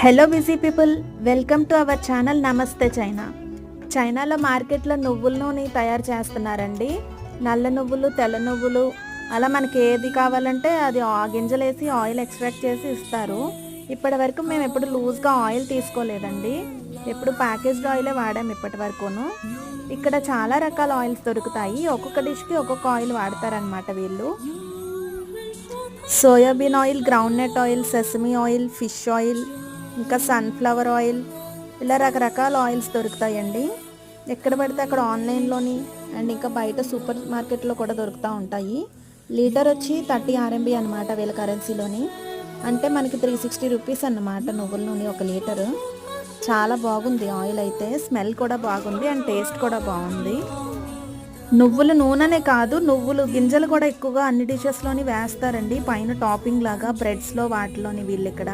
Hello busy people welcome to our channel నమస్తే China చైనాలో మార్కెట్లో నువ్వుల నూనె తయారు చేస్తున్నారండి. నల్ల నువ్వులు తెల్ల నువ్వులు అలా మనకి ఏది కావాలంటే అది ఆ గింజలు వేసి ఆయిల్ ఎక్స్ట్రాక్ట్ చేసి ఇస్తారు. ఇప్పటి వరకు మేము ఎప్పుడు లూజ్గా ఆయిల్ తీసుకోలేదండి. ఎప్పుడు ప్యాకేజ్డ్ ఆయిలే వాడాము ఇప్పటి వరకును ఇక్కడ చాలా రకాల ఆయిల్స్ దొరుకుతాయి. ఒక్కొక్క డిష్కి ఒక్కొక్క ఆయిల్ వాడతారనమాట వీళ్ళు. Soybean oil groundnut oil sesame oil fish oil ఇంకా సన్ఫ్లవర్ ఆయిల్ ఇలా రకరకాల ఆయిల్స్ దొరుకుతాయండి. ఎక్కడ పడితే అక్కడ ఆన్లైన్లోని అండ్ ఇంకా బయట సూపర్ మార్కెట్లో కూడా దొరుకుతూ ఉంటాయి. లీటర్ వచ్చి థర్టీ ఆర్ఎంబి అనమాట వీళ్ళ కరెన్సీలోని అంటే మనకి త్రీ సిక్స్టీ రూపీస్ అన్నమాట నువ్వుల నూనె ఒక లీటరు చాలా బాగుంది ఆయిల్ అయితే స్మెల్ కూడా బాగుంది అండ్ టేస్ట్ కూడా బాగుంది. నువ్వుల నూనెనే కాదు నువ్వులు గింజలు కూడా ఎక్కువగా అన్ని డిషెస్లోని వేస్తారండి. పైన టాపింగ్ లాగా బ్రెడ్స్లో వాటిలోని వీళ్ళు ఇక్కడ.